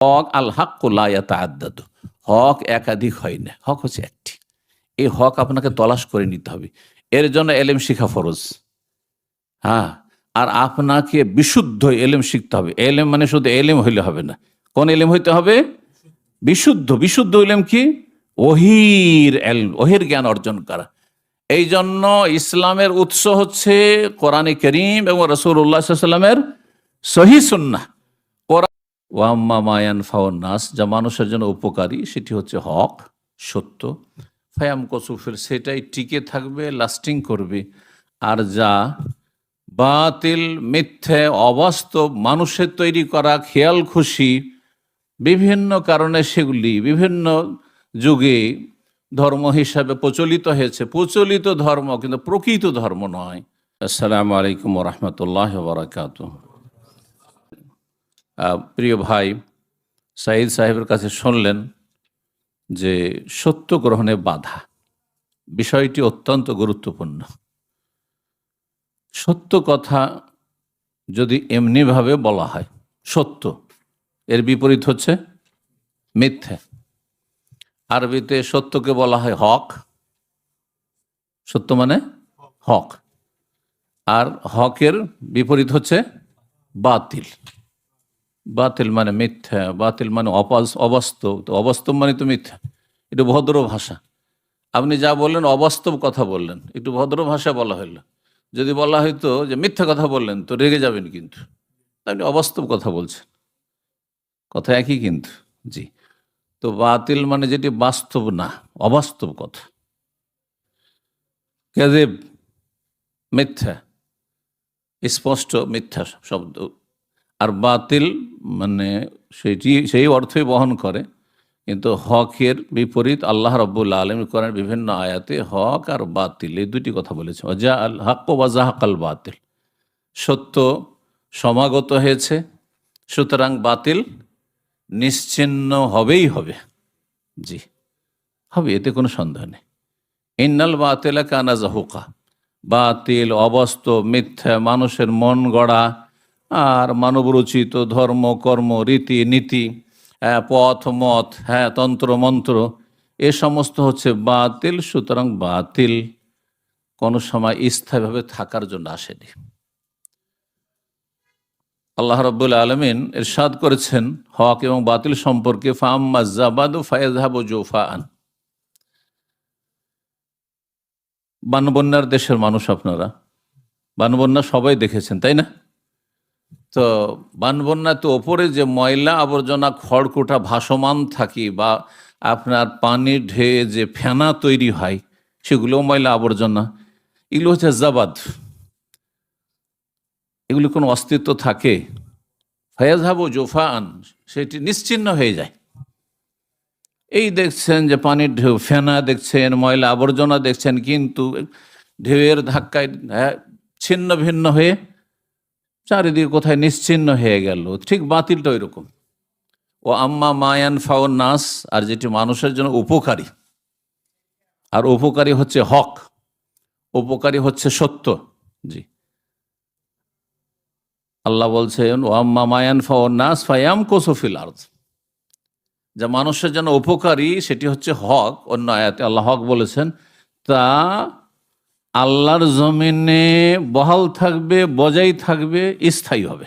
হক আল হক আদাদ হক একাধিক হয় না, হক হচ্ছে একটি। এই হক আপনাকে তলাশ করে নিতে হবে। এর জন্য এলেম শিখা ফরজ। হ্যাঁ আর আপনাকে বিশুদ্ধ এলেম শিখতে হবে। এলেম মানে শুধু এলেম হইলে হবে না। কোন এলেম হইতে হবে? বিশুদ্ধ। বিশুদ্ধ এলেম কি? ওহির এল, ওহির জ্ঞান অর্জন করা। এই জন্য ইসলামের উৎস হচ্ছে কোরআনে করিম এবং রসুল্লাহ সাল্লামের সহি সুন্না ওয়াম্মা মায়ান ফাওয়ান্নাস যা মানুষের জন্য উপকারী, সেটি হচ্ছে হক, সত্য। ফায়াম কসুফের সেটাই টিকে থাকবে, লাস্টিং করবে। আর যা বাতিল, মিথ্যে, অবাস্তব, মানুষের তৈরি করা খেয়াল খুশি, বিভিন্ন কারণে সেগুলি, বিভিন্ন যুগে ধর্ম হিসাবে প্রচলিত হয়েছে। প্রচলিত ধর্ম কিন্তু প্রকৃত ধর্ম নয়। আসসালামু আলাইকুম রহমতুল্লাহ বরাকাত প্রিয় ভাই সাইদ সাহেবের কাছে শুনলেন যে সত্য গ্রহণে বাধা। বিষয়টি অত্যন্ত গুরুত্বপূর্ণ। সত্য কথা যদি এমনিভাবে বলা হয়, সত্য, এর বিপরীত হচ্ছে মিথ্যে। আরবিতে সত্যকে বলা হয় হক। সত্য মানে হক। আর হকের বিপরীত হচ্ছে বাতিল। বাতিল মানে মিথ্যা, বাতিল মানে অপাস, অবাস্তব। তো অবাস্তব মানে তো মিথ্যা। একটু ভদ্র ভাষা। আপনি যা বললেন অবাস্তব কথা বললেন। একটু ভদ্র ভাষা বলা হইল। যদি বলা হয়তো যে মিথ্যা কথা বললেন, তো রেগে যাবেন কিন্তু। আপনি অবাস্তব কথা বলছেন। কথা একই কিন্তু। জি। তো বাতিল মানে যেটি বাস্তব না, অবাস্তব কথা। কেদেব মিথ্যা, স্পষ্ট মিথ্যা শব্দ আর বাতিল মানে সেটি, সেই অর্থই বহন করে। কিন্তু হকের বিপরীত আল্লাহ রব্বুল আলম করেন বিভিন্ন আয়াতে হক আর বাতিল এই দুটি কথা বলেছে। যা আল হাক্ক বা জাহাকাল বাতিল। সত্য সমাগত হয়েছে, সুতরাং বাতিল নিশ্চিন্ন হবেই হবে। জি, হবে, এতে কোনো সন্দেহ নেই। ইন্নাল বাতিলা কানা জাহুকা। বাতিল অবস্ত মিথ্যা, মানুষের মন গড়া আর মানবরচিত ধর্ম কর্ম রীতি নীতি হ্যাঁ, পথ মত হ্যাঁ তন্ত্র মন্ত্র এ সমস্ত হচ্ছে বাতিল সুতরাং বাতিল কোনো সময় স্থায়ীভাবে থাকার জন্য আসেনি। আল্লাহ রব্বুল আলমিন এরশাদ করেছেন হক এবং বাতিল সম্পর্কে ফাম্মা জাবাদু ফায়জাহাবু জোফা আন বানবন্যার দেশের মানুষ আপনারা। বানবন্যা সবাই দেখেছেন তাই না? তো বানবন্যা তো ওপরে যে ময়লা আবর্জনা খড়কুটা ভাসমান থাকি বা আপনার পানির ঢেয়ে যে ফেনা তৈরি হয় সেগুলো ময়লা আবর্জনা। এগুলো হচ্ছে জাবাদ। এগুলি কোনো অস্তিত্ব থাকে। ফয়াজহাবু জোফা আন সেটি নিশ্চিন্ন হয়ে যায়। এই দেখছেন যে পানির ঢেউ ফেনা দেখছেন ময়লা আবর্জনা দেখছেন কিন্তু ঢেউয়ের ধাক্কায় হ্যাঁ, ছিন্ন ভিন্ন হয়ে চারিদিকে কোথায় নিশ্চিন্ন হয়ে গেল, ঠিক বাতিলটা ওই রকম ও আম্মা মায়ান ফাওন নাস, আর যেটি মানুষের জন্য উপকারী। আর উপকারী হচ্ছে হক, উপকারী হচ্ছে সত্য। জি। আল্লাহ বলছেন, ও আম্মা মায়ান ফাওন নাস ফায়াম কোসফিল আর্থ যা মানুষের জন্য উপকারী, সেটি হচ্ছে হক। অন্য আয়াতে আল্লাহ হক বলেছেন, তা আল্লাহর জমিনে বহাল থাকবে বজাই থাকবে, স্থায়ী হবে।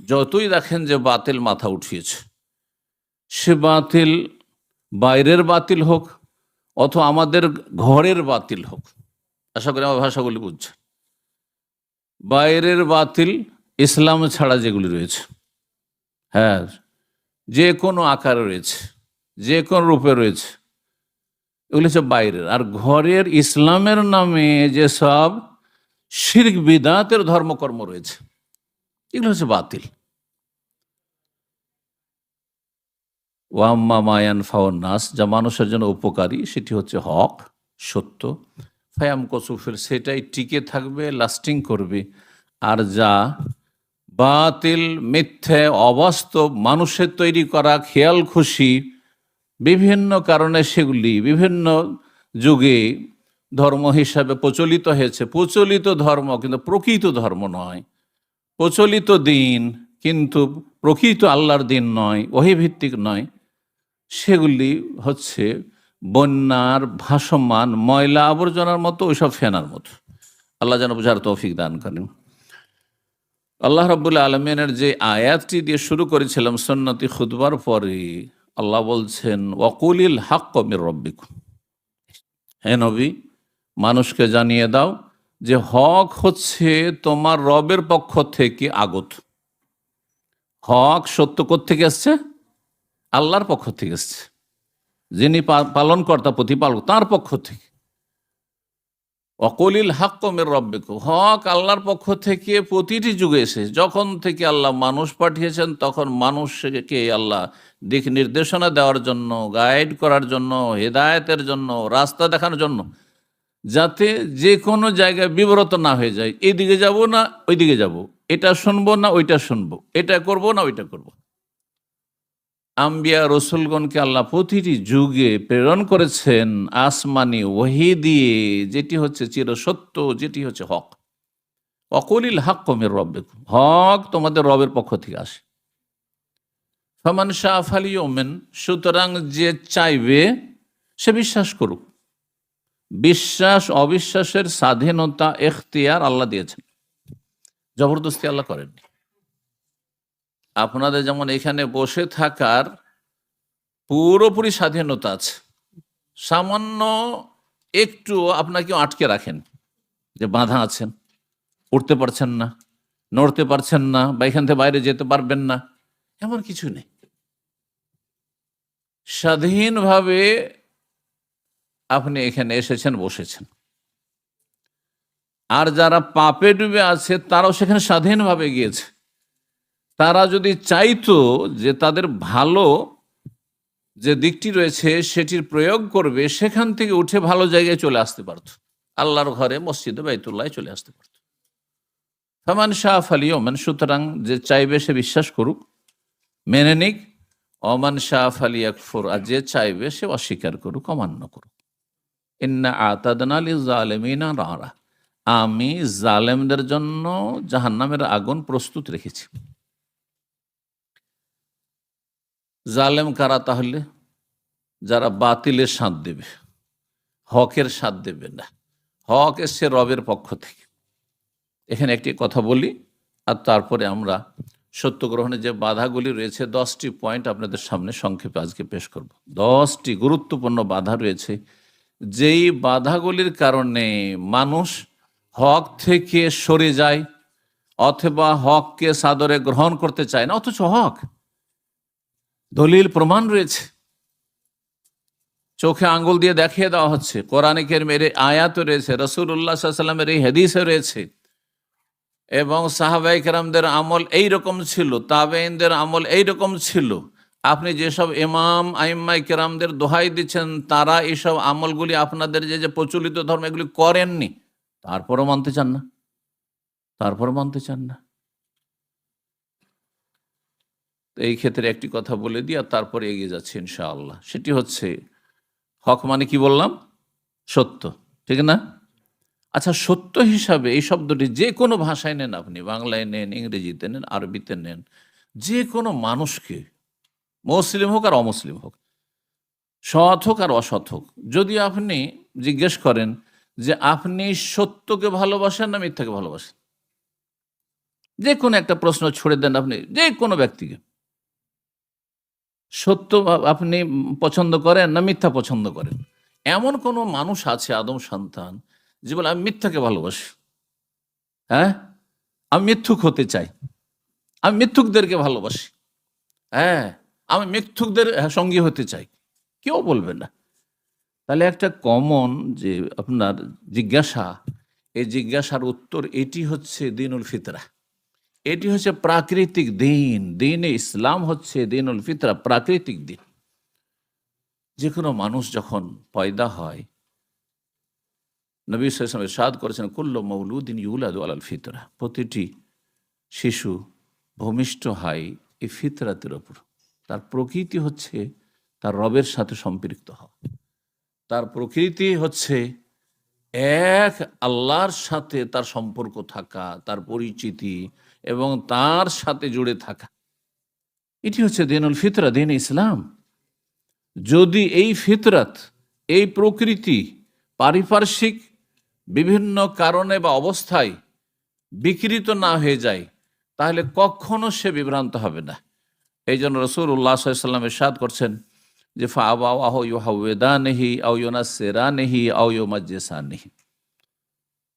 যতই দেখেন যে বাতিল মাথা উঠিয়েছে। সে বাতিল বাইরের বাতিল হোক অথবা আমাদের ঘরের বাতিল হোক। আশা করি আমার ভাষাগুলি বুঝছে বাইরের বাতিল ইসলাম ছাড়া যেগুলি রয়েছে। হ্যাঁ যে কোনো আকারে রয়েছে, যে কোনো রূপে রয়েছে। এগুলো হচ্ছে বাইরের। আর ঘরের ইসলামের নামে যে সব শির্ক বিদাতের ধর্মকর্ম রয়েছে, এগুলো হচ্ছে বাতিল। ওয়াম্মা মায়ান ফাওয়ান্নাস যা মানুষের জন্য উপকারী, সেটি হচ্ছে হক, সত্য। ফায়াম কসুফের সেটাই টিকে থাকবে, লাস্টিং করবে। আর যা বাতিল, মিথ্যে, অবাস্তব, মানুষের তৈরি করা, খেয়াল খুশি বিভিন্ন কারণে সেগুলি, বিভিন্ন যুগে ধর্ম হিসাবে প্রচলিত হয়েছে। প্রচলিত ধর্ম কিন্তু প্রকৃত ধর্ম নয়। প্রচলিত দিন কিন্তু প্রকৃত আল্লাহর দিন নয় অহিভিত্তিক নয়। সেগুলি হচ্ছে বন্যার ভাসমান, ময়লা আবর্জনার মতো, ওইসব ফেনার মতো। আল্লাহ যেন বুঝার তৌফিক দান করেন। আল্লাহ রবুল্লা আলমিনের যে আয়াতটি দিয়ে শুরু করেছিলাম সন্নতি খুদবার পরে আল্লাহ বলছেন, ওয়াকুলিল হাক কবির রব্বিক হে নবী, মানুষকে জানিয়ে দাও যে হক হচ্ছে তোমার রবের পক্ষ থেকে আগত। হক সত্য থেকে এসছে? আল্লাহর পক্ষ থেকে এসছে। যিনি পালনকর্তা, প্রতিপালক, তার পক্ষ থেকে। অকলিল হাক কমের রব্বেক হক আল্লাহর পক্ষ থেকে প্রতিটি যুগে এসে, যখন থেকে আল্লাহ মানুষ পাঠিয়েছেন, তখন মানুষকে আল্লাহ দিক নির্দেশনা দেওয়ার জন্য, গাইড করার জন্য, হেদায়েতের জন্য, রাস্তা দেখানোর জন্য, যাতে যে কোনো জায়গায় বিব্রত না হয়ে যায়। এদিকে যাব না, ওইদিকে যাব। এটা শুনব না, ওইটা শুনব। এটা করব না, ওইটা করব। আম্বিয়া রসুলগণকে আল্লাহ প্রতিটি যুগে প্রেরণ করেছেন আসমানি ওহি দিয়ে, যেটি হচ্ছে চিরসত্য, যেটি হচ্ছে হক। অকলিল হাক কমের রব্বে হক তোমাদের রবের পক্ষ থেকে আসে। ফমান শাহ আলী ওমেন সুতরাং যে চাইবে, সে বিশ্বাস করুক। বিশ্বাস, অবিশ্বাসের স্বাধীনতা, এখতিয়ার আল্লাহ দিয়েছেন। জবরদস্তি আল্লাহ করেননি। আপনাদের যেমন এখানে বসে থাকার পুরোপুরি স্বাধীনতা আছে, সামান্য একটু আপনাকে আটকে রাখেন, যে বাধা আছেন উঠতে পারছেন না, নড়তে পারছেন না, বা এখান থেকে বাইরে যেতে পারবেন না, এমন কিছু নেই। স্বাধীনভাবে আপনি এখানে এসেছেন, বসেছেন। আর যারা পাপে ডুবে আছে, তারাও সেখানে স্বাধীনভাবে গিয়েছে। তারা যদি চাইতো যে তাদের ভালো যে দিকটি রয়েছে সেটির প্রয়োগ করবে, সেখান থেকে উঠে ভালো জায়গায় চলে আসতে পারত। আল্লাহর ঘরে মসজিদে বাইতুল্লাহ চলে আসতে পারত। ফমান শাহ আলী ওমান, সুতরাং যে চাইবে সে বিশ্বাস করুক, মেনে নিক। অমান শাহ আলী আকফর আর যে চাইবে সে অস্বীকার করুক, অমান্য করুক। ইন্না আতাদনালি জালেমিনা রারা আমি জালেমদের জন্য জাহান্নামের আগুন প্রস্তুত রেখেছি। জালেম কারা তাহলে? যারা বাতিলের সাথ দেবে, হকের সাথ দেবে না। হক এসছে রবের পক্ষ থেকে। এখানে একটি কথা বলি, আর তারপরে আমরা সত্য গ্রহণে যে বাধাগুলি রয়েছে, দশটি পয়েন্ট আপনাদের সামনে সংক্ষেপে আজকে পেশ করব। দশটি গুরুত্বপূর্ণ বাধা রয়েছে। যেই বাধাগুলির কারণে মানুষ হক থেকে সরে যায়, অথবা হককে সাদরে গ্রহণ করতে চায় না, অথচ হক দলিল প্রমাণ রয়েছে। চোখে আঙ্গুল দিয়ে দেখিয়ে দেওয়া হচ্ছে। কোরআনিকের মেরে আয়াত রয়েছে রসুল্লাহ সাল্লামের এই হাদিসে রয়েছে। এবং সাহাবাই কেরামদের আমল এই রকম ছিল তাবেইনদের আমল এই রকম ছিল। আপনি যেসব ইমাম আইম্মাই কেরামদের দোহাই দিচ্ছেন, তারা এইসব আমলগুলি আপনাদের যে যে প্রচলিত ধর্ম এগুলি করেননি, তারপরও মানতে চান না। তারপরও মানতে চান না তো এই ক্ষেত্রে একটি কথা বলে দিই আর তারপরে এগিয়ে যাচ্ছে ইনশাআল্লাহ। সেটি হচ্ছে, হক মানে কি বললাম? সত্য, ঠিক না? আচ্ছা সত্য হিসাবে এই শব্দটি যে কোনো ভাষায় নেন আপনি। বাংলায় নেন, ইংরেজিতে নেন, আরবিতে নেন, যে কোনো মানুষকে, মুসলিম হোক আর অমুসলিম হোক, সৎ হোক আর অসৎ হোক, যদি আপনি জিজ্ঞেস করেন যে আপনি সত্যকে ভালোবাসেন না মিথ্যাকে ভালোবাসেন? যে কোনো একটা প্রশ্ন ছুড়ে দেন আপনি, যে কোনো ব্যক্তিকে। সত্য আপনি পছন্দ করেন না মিথ্যা পছন্দ করেন? এমন কোনো মানুষ আছে আদম সন্তান যে বলে, আমি মিথ্যাকে ভালোবাসি। হ্যাঁ? আমি মিথ্যুক হতে চাই। আমি মিথ্যুকদেরকে ভালোবাসি। হ্যাঁ? আমি মিথ্যুকদের সঙ্গী হতে চাই। কেউ বলবে না। তাহলে একটা কমন যে আপনার জিজ্ঞাসা, এই জিজ্ঞাসার উত্তর এটি হচ্ছে দিনুল ফিতরা। এটি হচ্ছে প্রাকৃতিক দিন। দিনে ইসলাম হচ্ছে দিনুল ফিতরা, প্রাকৃতিক দিন। যে কোনো মানুষ যখন পয়দা হয়, নবী সালাম সাদ করেছেন, কুল্ল মৌলুদ্দিন ইউলাদু আলাল ফিতরা। প্রতিটি শিশু ভূমিষ্ঠ হয় এই ফিতরাতের ওপর। তার প্রকৃতি হচ্ছে তার রবের সাথে সম্পৃক্ত হওয়া। তার প্রকৃতি হচ্ছে এক আল্লাহর সাথে তার সম্পর্ক থাকা, তার পরিচিতি এবং তার সাথে জুড়ে থাকা। এটি হচ্ছে দিনুল ফিতরা, দিন ইসলাম। যদি এই ফিতরাত, এই প্রকৃতি পারিপার্শ্বিক বিভিন্ন কারণে বা অবস্থায় বিকৃত না হয়ে যায়, তাহলে কখনো সে বিভ্রান্ত হবে না। এই জন্য রসুল উল্লাহ সাল্লাম এরশাদ করছেন যে ফা আবাহ ইউহাউদা নেহি আউ সেরা নেহি আউ ইউমাজ্জেসা নেহি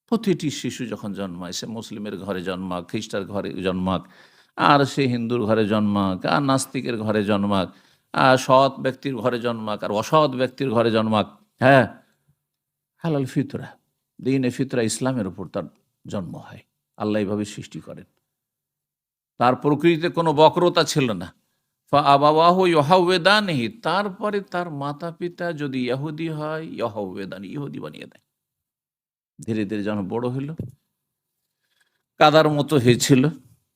প্রতিটি শিশু যখন জন্মায়, সে মুসলিমের ঘরে জন্মাক, খ্রিস্টার ঘরে জন্মাক, আর সে হিন্দুর ঘরে জন্মাক, আর নাস্তিকের ঘরে জন্মাক, আর সৎ ব্যক্তির ঘরে জন্মাক, আর অসৎ ব্যক্তির ঘরে জন্মাক হ্যাঁ? হালাল ফিতরা, দিনে ফিতরা ইসলামের উপর তার জন্ম হয়। আল্লাহ এইভাবে সৃষ্টি করেন। তার প্রকৃতিতে কোনো বক্রতা ছিল না। আবাবাহ তারপরে তার মাতা পিতা যদি ইহুদি হয় ইহাউদান ইহুদি বানিয়ে দেয়। ধীরে ধীরে যখন বড় হইল। কাদার মতো হয়েছিল।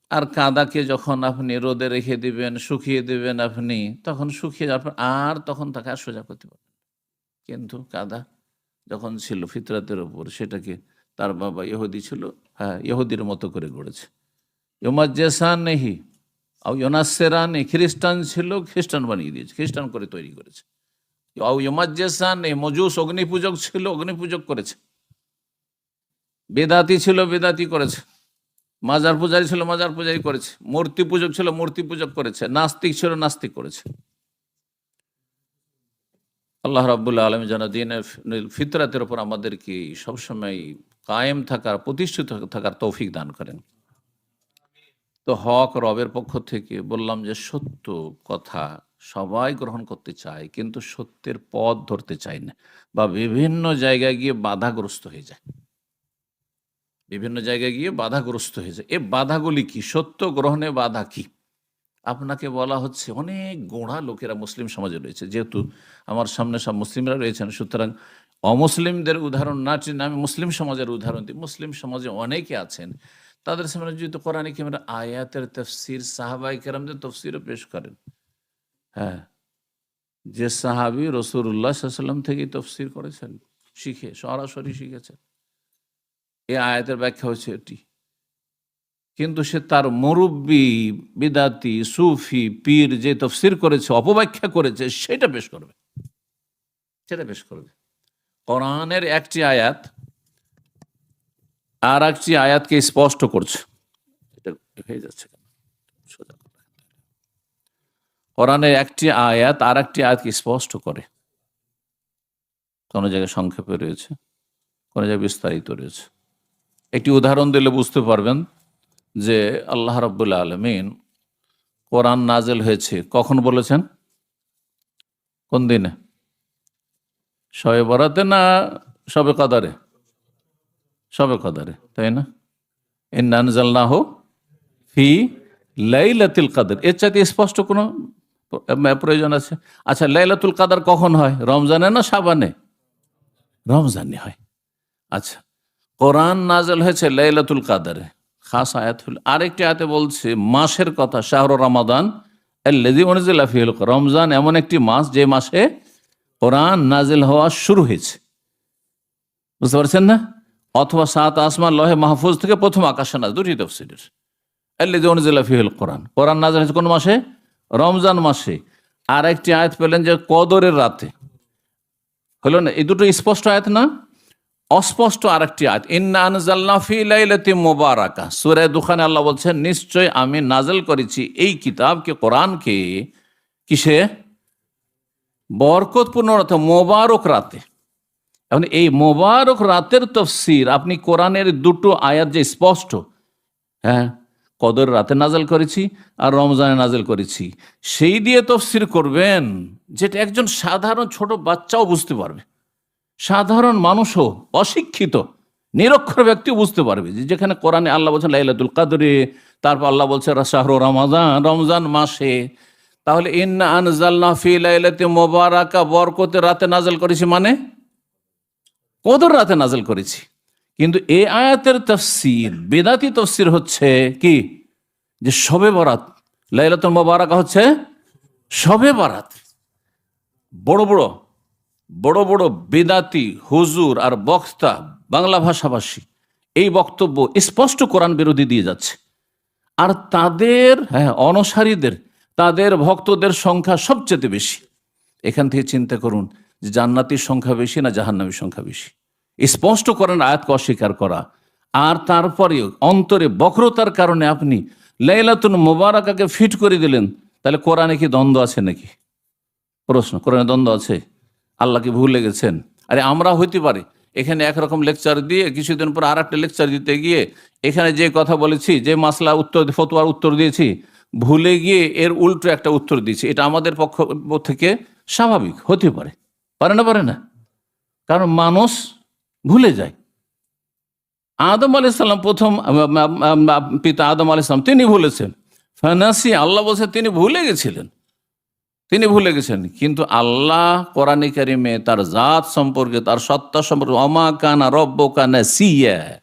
আর কাদাকে যখন আপনি রোদে রেখে দিবেন, শুকিয়ে দিবেন আপনি, তখন শুকিয়ে যাওয়ার আর তখন তাকে আর সোজা করতে পারবেন কিন্তু কাদা যখন ছিল ফিতরাতের ওপর সেটাকে তার বাবা ইহুদি ছিল হ্যাঁ ইহুদির মতো করে গড়েছে। ইমাজ্জেসান নেহি আও ইয়োনাসেরা নেই খ্রিস্টান ছিল, খ্রিস্টান বানিয়ে দিয়েছে, খ্রিস্টান করে তৈরি করেছে। আও ইমাজ্জেসান নেই মজুস অগ্নিপূজক ছিল, অগ্নিপূজক করেছে। বেদাতি ছিল, বেদাতি করেছে। মাজার পূজারি ছিল, মাজার পূজারি করেছে। মূর্তি পূজক ছিল, মূর্তি পূজক করেছে। নাস্তিক ছিল, নাস্তিক করেছে। আল্লাহ রাবুল্লাহ আলম যেন দিনের ফিতরাতের ওপর আমাদেরকে সবসময় কায়েম থাকার, প্রতিষ্ঠিত থাকার তৌফিক দান করেন। তো হক রবের পক্ষ থেকে বললাম যে সত্য কথা সবাই গ্রহণ করতে চায়, কিন্তু সত্যের পথ ধরতে চায় না বা বিভিন্ন জায়গায় গিয়ে বাধাগ্রস্ত হয়ে যায়। বিভিন্ন জায়গায় গিয়ে বাধাগ্রস্ত হয়ে যায়। এ বাধাগুলি কি? সত্য গ্রহণে বাধা কি? আপনাকে বলা হচ্ছে অনেক গোড়া লোকেরা মুসলিম সমাজে রয়েছে। যেহেতু আমার সামনে সব মুসলিমরা রয়েছেন, সুতরাং অমুসলিমদের উদাহরণ না টেনে আমি মুসলিম সমাজের উদাহরণ দিই। মুসলিম সমাজে অনেকে আছেন, তাদের সামনে যদি কোরআন কিমরা আয়াতের তফসির সাহাবাই কেরামদের তফসিরও পেশ করেন। হ্যাঁ যে সাহাবি রসুল্লাহ সাল্লাম থেকেই তফসির করেছেন, শিখে, সরাসরি শিখেছেন। এই আয়াতের ব্যাখ্যা হচ্ছে এটি। কিন্তু সে তার মুরব্বী, বিদাতি, সুফি, পীর যে তফসির করেছে, অপব্যাখ্যা করেছে, সেটা পেশ করবে। সেটা পেশ করবে। কোরআনের একটি আয়াত আর একটি আয়াতকে স্পষ্ট করছে। এটা হয়ে যাচ্ছে। কোরআনের একটি আয়াত আর একটি আয়াতকে স্পষ্ট করে। কোনো জায়গায় সংক্ষেপে রয়েছে, কোনো জায়গায় বিস্তারিত রয়েছে। একটি উদাহরণ দিলে বুঝতে পারবেন যে আল্লাহ রব্বুল্লা আলমিন কোরআন নাজেল হয়েছে। কখন বলেছেন? কোন দিনে? শবে বরাতে না সবে কদারে? সবে কদারে, তাই না? ইন্নানজাল না হো ফি লাইলাতুল কাদের। এর চাইতে স্পষ্ট কোনো প্রয়োজন আছে? আচ্ছা লাইলাতুল কাদার কখন হয়? রমজানে না সাবানে রমজানে হয়। আচ্ছা কোরআন নাজেল হয়েছে লাইলাতুল কাদারে। খাস আয়াত হল আরেকটি আয়াতে বলছে, মাসের কথা, শাহর রমাদান রমজান এমন একটি মাস যে মাসে কোরআন নাজিল হওয়া শুরু হয়েছে। বুঝতে পারছেন না? অথবা সাত আসমান লহে মাহফুজ থেকে প্রথম আকাশে নাজ দুটি তফসিলের। ফিহিল কোরআন। কোরআন নাজিল হয়েছে কোন মাসে? রমজান মাসে। আর একটি আয়াত পেলেন যে, কদরের রাতে। হলো না, এই দুটো স্পষ্ট আয়াত না? অস্পষ্ট আরেকটি আয়াত, ইন্না আনজালনা ফি লাইলাতি মুবারাকা। সূরা দুখানে আল্লাহ বলছেন, নিশ্চয় আমি নাজেল করেছি এই কিতাবকে, কোরআনকে কিসে? বরকতপূর্ণ রাতে, মোবারক রাতে। এখন এই মোবারক রাতের তফসির, আপনি কোরআনের দুটো আয়াত যে স্পষ্ট হ্যাঁ কদর রাতে নাজেল করেছি আর রমজানে নাজেল করেছি, সেই দিয়ে তফসির করবেন, যেটা একজন সাধারণ ছোট বাচ্চাও বুঝতে পারবে। সাধারণ মানুষও অশিক্ষিত, নিরক্ষর ব্যক্তিও বুঝতে পারবে যে যেখানে কোরআনে আল্লাহ বলছেন, লাইলাতুল কাদরে, তারপর আল্লাহ বলছে শাহরু রমাজান, রমজান মাসে। তাহলে লাইলাতি মোবারাকা, বরকতে রাতে নাজেল করেছি মানে? কদর রাতে নাজেল করেছি। কিন্তু এ আয়াতের তফসির, বেদাতি তফসির হচ্ছে কি? যে শবে বরাত, লাইলাতুল মোবারাকা হচ্ছে শবে বরাত। বড় বড় বড় বড় বেদাতি, হুজুর আর বক্তা, বাংলা ভাষাভাষী, এই বক্তব্য স্পষ্ট কোরআন বিরোধী দিয়ে যাচ্ছে। আর তাদের হ্যাঁ অনসারীদের, তাদের ভক্তদের সংখ্যা সবচেয়ে বেশি। এখান থেকে চিন্তা করুন যে জান্নাতির সংখ্যা বেশি না জাহান্নামীর সংখ্যা বেশি। স্পষ্ট করেন আয়াতকে অস্বীকার করা। আর তারপরে অন্তরে বক্রতার কারণে আপনি লাইলাতুন মোবারকাকে ফিট করে দিলেন, তাহলে কোরআনে কি দ্বন্দ্ব আছে নাকি? প্রশ্ন, কোরআনে দ্বন্দ্ব আছে? আল্লাহকে ভুলে গেছেন আরে আমরা হইতে পারি। এখানে একরকম লেকচার দিয়ে কিছুদিন পর আর একটা লেকচার দিতে গিয়ে এখানে যে কথা বলেছি, যে মাসলা উত্তর, ফতোয়ার উত্তর দিয়েছি, ভুলে গিয়ে এর উল্টো একটা উত্তর দিয়েছি। এটা আমাদের পক্ষ থেকে স্বাভাবিক, হতে পারে। পারে না পারে না? কারণ মানুষ ভুলে যায়। আদম আলি সাল্লাম প্রথম পিতা আদম আলি সাল্লাম তিনি ভুলেছেন। ফানাসি আল্লাহ বলছে তিনি ভুলে গেছিলেন। তিনি ভুলে গেছেন, কিন্তু আল্লাহ কোরআন কারিমে তার জাত সম্পর্কে, তার সত্তা সম্পর্কে অমা কানা রব্ব কানা সিয়া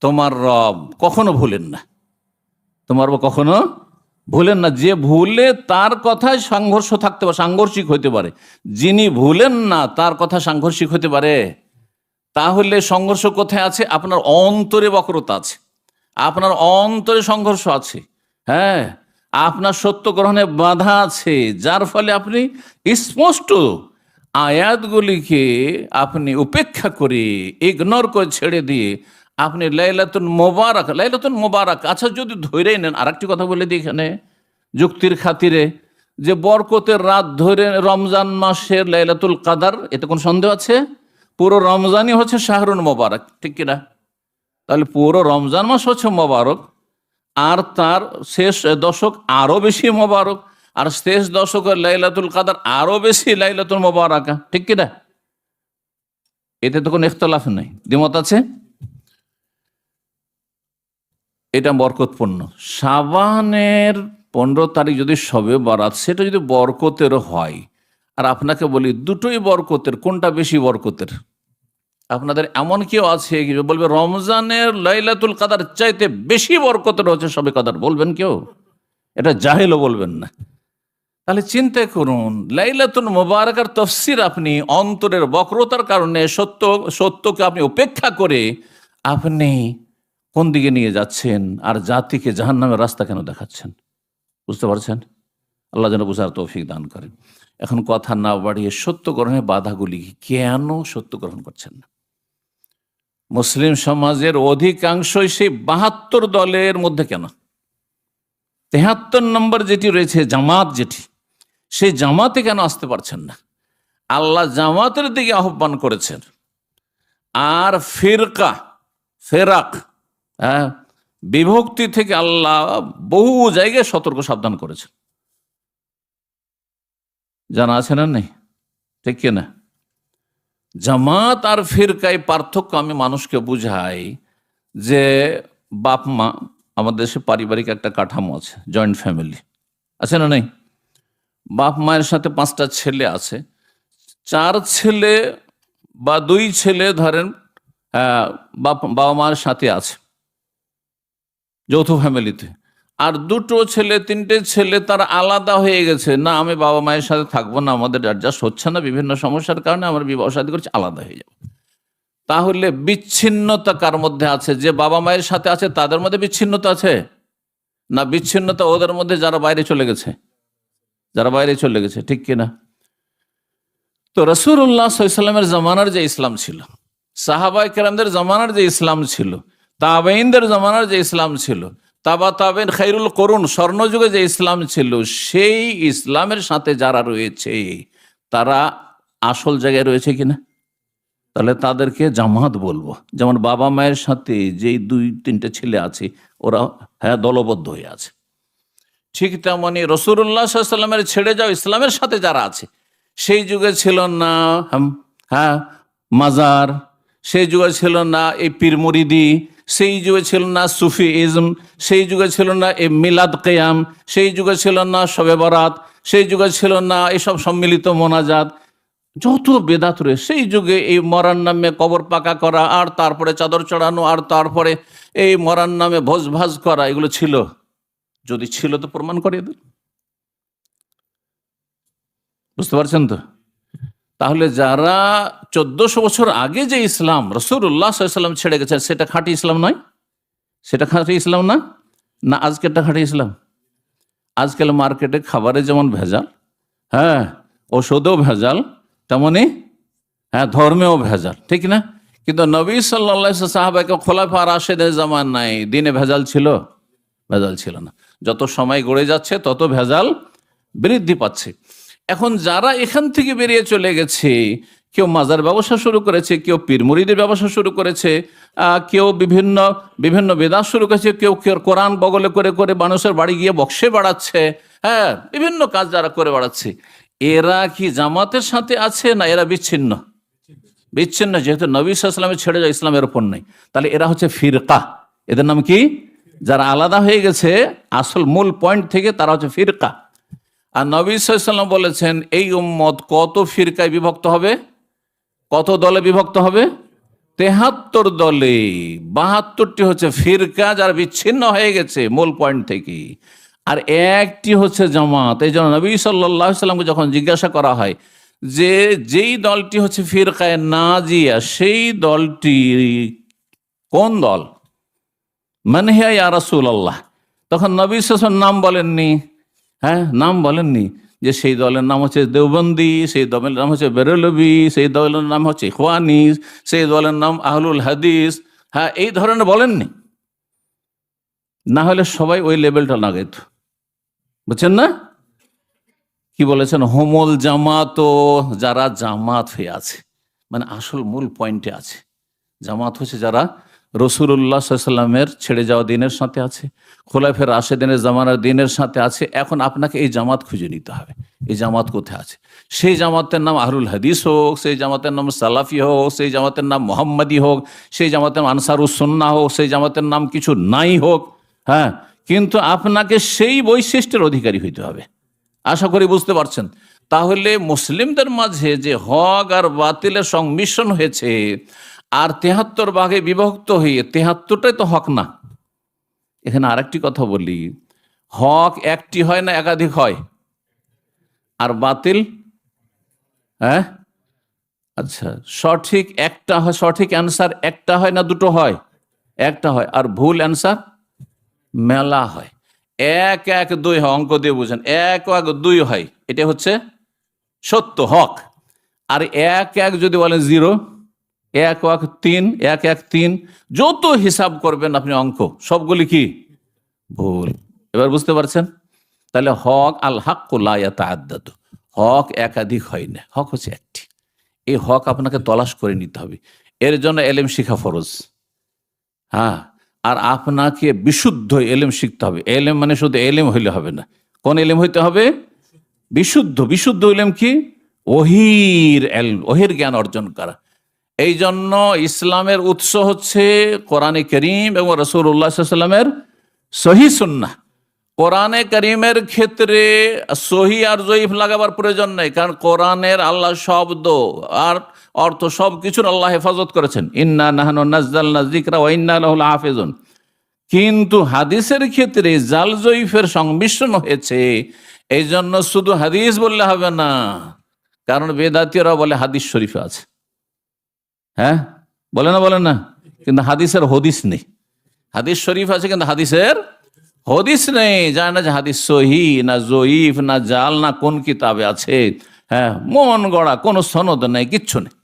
তোমার রব কখনো ভুলেন না। তোমার কখনো ভুলেন না। যে ভুলে তার কথায় সংঘর্ষ থাকতে পারে, সাংঘর্ষিক হতে পারে। যিনি ভুলেন না, তার কথা সাংঘর্ষিক হতে পারে। তাহলে সংঘর্ষ কোথায় আছে? আপনার অন্তরে বক্রতা আছে। আপনার অন্তরে সংঘর্ষ আছে। হ্যাঁ? আপনার সত্য গ্রহণে বাধা আছে, যার ফলে আপনি স্পষ্ট আয়াতগুলিকে আপনি উপেক্ষা করে ইগনোর করে ছেড়ে দিয়ে আপনি লাইলাতুন মোবারক লাইলাতুন মোবারক। আচ্ছা যদি ধরেই নেন, আরেকটি কথা বলে দিই এখানে, যুক্তির খাতিরে, যে বরকতের রাত ধরে রমজান মাসের লাইলাতুল কাদার, এতে কোন সন্দেহ আছে? পুরো রমজানই হচ্ছে শাহরুন মোবারক, ঠিক কিনা? তাহলে পুরো রমজান মাস হচ্ছে মোবারক আর তার শেষ দশক আরও বেশি মোবারক, আর শেষ দশকের লাইলাতুল কাদার আরও বেশি লাইলাতুল মোবারকা, ঠিক কিনা এতে তো কোনো ইখতলাফ নেই। দ্বিমত আছে? এটা বরকতপূর্ণ। সাবানের পনেরো তারিখ যদি সবে বারাত, সেটা যদি বরকতের হয়, আর আপনাকে বলি দুটোই বরকতের, কোনটা বেশি বরকতের? আপনাদের এমন কেউ আছে বলবে, রমজানের লাইলাতুল কাদার চাইতে বেশি বরকতের হচ্ছে সবে কাদার? বলবেন কেউ? এটা জাহেলও বলবেন না। তাহলে চিন্তা করুন, লাইলাতুল মোবারকার তফসির আপনি অন্তরের বক্রতার কারণে সত্য, সত্যকে আপনি উপেক্ষা করে আপনি কোন দিকে নিয়ে যাচ্ছেন আর জাতিকে জাহান্নামের রাস্তা কেন দেখাচ্ছেন? বুঝতে পারছেন? আল্লাহ যেন বুঝার তৌফিক দান করেন। এখন কথা না বাড়িয়ে সত্য গ্রহণের বাধাগুলি কেন সত্য গ্রহণ করছেন না? মুসলিম সমাজের অধিকাংশই সেই বাহাত্তর দলের মধ্যে কেন? তেহাত্তর নম্বর যেটি রয়েছে, জামাত যেটি, সেই জামাতে কেন আসতে পারছেন না? আল্লাহ জামাতের দিকে আহ্বান করেছেন। আর ফিরকা, ফেরাক হ্যাঁ বিভক্তি থেকে আল্লাহ বহু জায়গায় সতর্ক সাবধান করেছেন। জানা আছে না নেই? ঠিক কিনা? জামাত আর ফিরকায় পার্থক্য আমি মানুষকে বুঝাই যে বাপ, মা, আমাদের দেশে পারিবারিক একটা কাঠামো আছে জয়েন্ট ফ্যামিলি আছে না নেই? বাপ, মায়ের সাথে পাঁচটা ছেলে আছে। চার ছেলে বা দুই ছেলে ধরেন বাপ বাবা মায়ের সাথে আছে, যৌথ ফ্যামিলিতে আর দুটো ছেলে, তিনটে ছেলে তার আলাদা হয়ে গেছে। না, আমি বাবা মায়ের সাথে থাকব না, আমাদের অ্যাডজাস্ট হচ্ছে না, বিভিন্ন সমস্যার কারণে আমার বিবাহ সাথে করছি, আলাদা হয়ে যাব। তাহলে বিচ্ছিন্নতা কার মধ্যে আছে? যে বাবা মায়ের সাথে আছে, তাদের মধ্যে বিচ্ছিন্নতা আছে? না, বিচ্ছিন্নতা ওদের মধ্যে যারা বাইরে চলে গেছে? যারা বাইরে চলে গেছে, ঠিক কিনা? তো রসুল্লাহ সাল্লামের জমানার যে ইসলাম ছিল সাহাবাই কেরামদের জমানার যে ইসলাম ছিল তাবেইনদের জমানার যে ইসলাম ছিল তাবা তাবেন খাইরুল করুন স্বর্ণযুগে যে ইসলাম ছিল সেই ইসলামের সাথে যারা রয়েছে তারা আসল জায়গায় রয়েছে কিনা? তাহলে তাদেরকে জামাত বলব। যেমন বাবা মায়ের সাথে যেই দুই তিনটে ছেলে আছে ওরা হ্যাঁ দলবদ্ধ হয়ে আছে। ঠিক তেমনি রসুল্লাহ সাল্লামের ছেড়ে যাও ইসলামের সাথে যারা আছে সেই যুগে ছিল না হাম, হ্যাঁ মাজার সেই যুগে ছিল না এই পীর মুরিদি সেই যুগে ছিল না সুফি ইজম সেই যুগে ছিল না এ মিলাদ কেয়াম, সেই যুগে ছিল না শবে বরাত, সেই যুগে ছিল না এসব সম্মিলিত মোনাজাত। যত বেদাত রয়েছে, সেই যুগে এই মরার নামে কবর পাকা করা, আর তারপরে চাদর চড়ানো, আর তারপরে এই মরার নামে ভোজ ভাজ করা, এগুলো ছিল। যদি ছিল তো প্রমাণ করিয়ে দিন। বুঝতে পারছেন তো? তাহলে যারা চোদ্দশো বছর আগে যে ইসলাম রসুল্লাহ সাল্লাম ছেড়ে গেছেন, সেটা খাঁটি ইসলাম নয়? সেটা খাঁটি ইসলাম না? না, আজকেরটা খাঁটি খাটিয়েছিলাম আজকাল মার্কেটে খাবারে যেমন ভেজাল হ্যাঁ ওষুধেও ভেজাল তেমনই হ্যাঁ ধর্মেও ভেজাল, ঠিক না? কিন্তু নবী সাল্লা সাহাবাকে খোলাফা রাশেদের জামান নাই, দিনে ভেজাল ছিল? ভেজাল ছিল না। যত সময় গড়ে যাচ্ছে, তত ভেজাল বৃদ্ধি পাচ্ছে। এখন যারা এখান থেকে বেরিয়ে চলে গেছে, কেউ মাজার ব্যবসা শুরু করেছে, কেউ পীরমুরিদের ব্যবসা শুরু করেছে কেউ বিভিন্ন বিভিন্ন বেদাত শুরু করেছে, কেউ কেউ কোরআন বগলে করে করে মানুষের বাড়ি গিয়ে বক্সে বাড়াচ্ছে হ্যাঁ বিভিন্ন কাজ যারা করে বাড়াচ্ছে। এরা কি জামাতের সাথে আছে না এরা বিচ্ছিন্ন? বিচ্ছিন্ন, যেহেতু নবী সাল্লামে ছেড়ে যায়, ইসলামের ওপর নেই। তাহলে এরা হচ্ছে ফিরকা। এদের নাম কি? যারা আলাদা হয়ে গেছে, আসল মূল পয়েন্ট থেকে তারা হচ্ছে ফিরকা। আর নবী সাল্লাম বলেছেন, এই উম্মত কত ফিরকায় বিভক্ত হবে? কত দলে বিভক্ত হবে? তেহাত্তর দলে। বাহাত্তরটি হচ্ছে ফিরকা যারা বিচ্ছিন্ন হয়ে গেছে মূল পয়েন্ট থেকে আর একটি হচ্ছে জামাত। এই জন্য নবী সাল্লাহ সাল্লামকে যখন জিজ্ঞাসা করা হয় যে, যেই দলটি হচ্ছে ফিরকায় নাজিয়া, সেই দলটি কোন দল? মানে হ্যাঁ ইয়া রাসুল আল্লাহ তখন নবী সাসন নাম বলেননি। হ্যাঁ নাম বলেননি। যে সেই দলের নাম হচ্ছে দেওবন্দি, সেই দলের নাম হচ্ছে বেরলবি, সেই দলের নাম হচ্ছে ইখওয়ানি, সেই দলের নাম আহলুল হাদিস। হ্যাঁ এই ধরনের বলেননি। না হলে সবাই ওই লেভেলটা লাগাইত। বুঝছেন না? কি বলেছেন? হোমল জামাত যারা জামাত হয়ে আছে মানে আসল মূল পয়েন্টে আছে। জামাত হচ্ছে যারা রসুল্লাহ সাল্লামের ছেড়ে যাওয়া দিনের সাথে আছে খোলাফের রাশেদিনের জামানার দিনের সাথে আছে। এখন আপনাকে এই জামাত খুঁজে নিতে হবে। এই জামাত কোথায় আছে? সেই জামাতের নাম আহরুল হাদিস হোক, সেই জামাতের নাম সালাফি হোক, সেই জামাতের নাম মোহাম্মদী হোক, সেই জামাতের নাম আনসারুসন্না হোক, সেই জামাতের নাম কিছু নাই হোক হ্যাঁ? কিন্তু আপনাকে সেই বৈশিষ্ট্যের অধিকারী হইতে হবে। আশা করি বুঝতে পারছেন? তাহলে মুসলিমদের মাঝে যে হক আর বাতিলের সংমিশ্রণ হয়েছে, আর তেহাত্তর ভাগে বিভক্ত হয়ে তেহাত্তরটাই তো হক না। এখানে আরেকটি কথা বলি। হক একটি হয় না একাধিক হয়? আর বাতিল? হ্যাঁ? আচ্ছা সঠিক একটা হয়, সঠিক অ্যান্সার একটা হয় না দুটো হয়? একটা হয়। আর ভুল অ্যান্সার মেলা হয়। এক এক দুই হয়, অঙ্ক দিয়ে বুঝেন। এক এক দুই হয়। এটা হচ্ছে সত্য, হক। আর এক এক যদি বলেন জিরো এক এক, তিন, এক এক, তিন। যত হিসাব করবেন আপনি অঙ্ক, সবগুলি কি? ভুল। এবার বুঝতে পারছেন? তাহলে হক আল হক আদাত হক একাধিক হয় না, হক হচ্ছে একটি। এই হক আপনাকে তলাশ করে নিতে হবে। এর জন্য এলেম শিখা ফরজ। হ্যাঁ আর আপনাকে বিশুদ্ধ এলেম শিখতে হবে। এলেম মানে শুধু এলেম হইলে হবে না। কোন এলেম হইতে হবে? বিশুদ্ধ। বিশুদ্ধ এলেম কি? ওহির এল, ওহির জ্ঞান অর্জন করা। এই জন্য ইসলামের উৎস হচ্ছে কোরআনে করিম এবং রসুল্লাহ সাল্লামের সহি সুন্না কোরআনে করিমের ক্ষেত্রে সহি আর জয়ীফ লাগাবার প্রয়োজন নেই, কারণ কোরআনের আল্লাহ শব্দ আর অর্থ সব কিছুর আল্লাহ হেফাজত করেছেন। ইন্না নাহানো নাজদাল নাজিকরা ওয়াইন্না লাহুল হাফেজুন। কিন্তু হাদিসের ক্ষেত্রে জাল জয়ীফের সংমিশ্রণ হয়েছে এই জন্য শুধু হাদিস বললে হবে না, কারণ বেদাতীয়রা বলে হাদিস শরীফে আছে। হ্যাঁ? বলে না বলে না। কিন্তু হাদিসের হদিস নেই। হাদিস শরীফ আছে, কিন্তু হাদিসের হদিস নেই। জানে না যে হাদিস সহি, না জয়ীফ, না জাল, না কোন কিতাবে আছে। হ্যাঁ মন গড়া, কোনো সনদ নেই, কিচ্ছু নেই।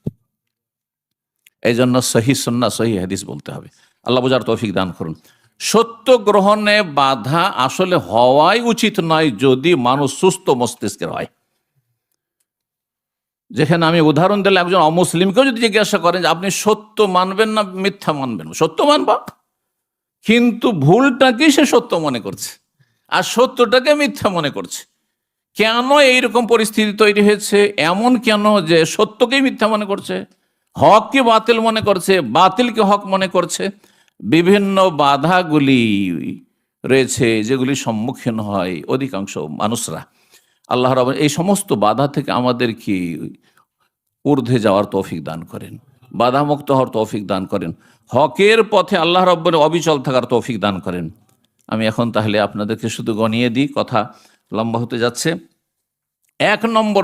এই জন্য সহি সন্না সহি হাদিস বলতে হবে। আল্লাহ বুঝার তৌফিক দান করুন। সত্য গ্রহণে বাধা আসলে হওয়াই উচিত নয়, যদি মানুষ সুস্থ মস্তিষ্কের হয়। যেখানে আমি উদাহরণ দিলে একজন অমুসলিমকেও যদি জিজ্ঞাসা করেন যে, আপনি সত্য মানবেন না মিথ্যা মানবেন? সত্য মানবা? কিন্তু ভুলটাকেই সে সত্য মনে করছে? আর সত্যটাকে মিথ্যা মনে করছে? কেন এইরকম পরিস্থিতি তৈরি হয়েছে? এমন কেন যে সত্যকেই মিথ্যা মনে করছে? হককে বাতিল মনে করছে? বাতিলকে হক মনে করছে? বিভিন্ন বাধাগুলি রয়েছে যেগুলি সম্মুখীন হয় অধিকাংশ মানুষরা। আল্লাহ রব, এই সমস্ত বাধা থেকে আমাদের কি ঊর্ধ্বে যাওয়ার তৌফিক দান করেন? বাধামুক্ত হওয়ার তৌফিক দান করেন। হকের পথে আল্লাহ রব্বর অবিচল থাকার তৌফিক দান করেন। আমি এখন তাহলে আপনাদেরকে শুধু গনিয়ে দিই কথা। লম্বা হতে যাচ্ছে। এক নম্বর